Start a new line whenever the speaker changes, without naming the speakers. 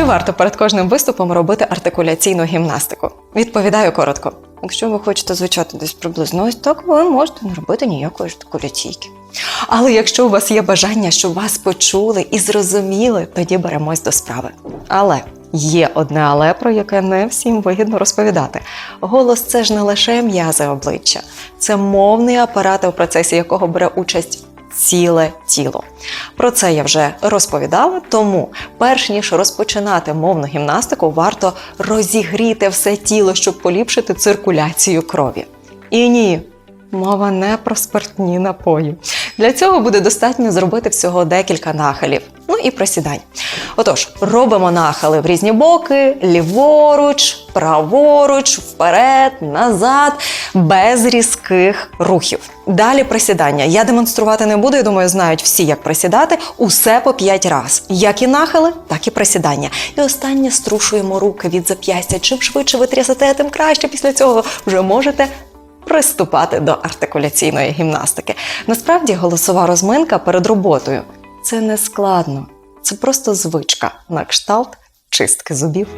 Чи варто перед кожним виступом робити артикуляційну гімнастику? Відповідаю коротко. Якщо ви хочете звучати десь приблизно ось так, ви можете не робити ніякої артикуляційки. Але якщо у вас є бажання, щоб вас почули і зрозуміли, тоді беремось до справи. Але є одне але, про яке не всім вигідно розповідати. Голос це ж не лише м'язи обличчя, це мовний апарат, у процесі якого бере участь ціле тіло. Про це я вже розповідала, тому перш ніж розпочинати мовну гімнастику, варто розігріти все тіло, щоб поліпшити циркуляцію крові. І ні, мова не про спиртні напої. Для цього буде достатньо зробити всього декілька нахилів, і присідань. Отож, робимо нахили в різні боки, ліворуч, праворуч, вперед, назад, без різких рухів. Далі присідання. Я демонструвати не буду, я думаю, знають всі, як присідати. Усе по 5 раз. Як і нахили, так і присідання. І останнє струшуємо руки від зап'ястя. Чим швидше ви трясете, тим краще. Після цього вже можете приступати до артикуляційної гімнастики. Насправді, голосова розминка перед роботою це не складно, це просто звичка на кшталт чистки зубів.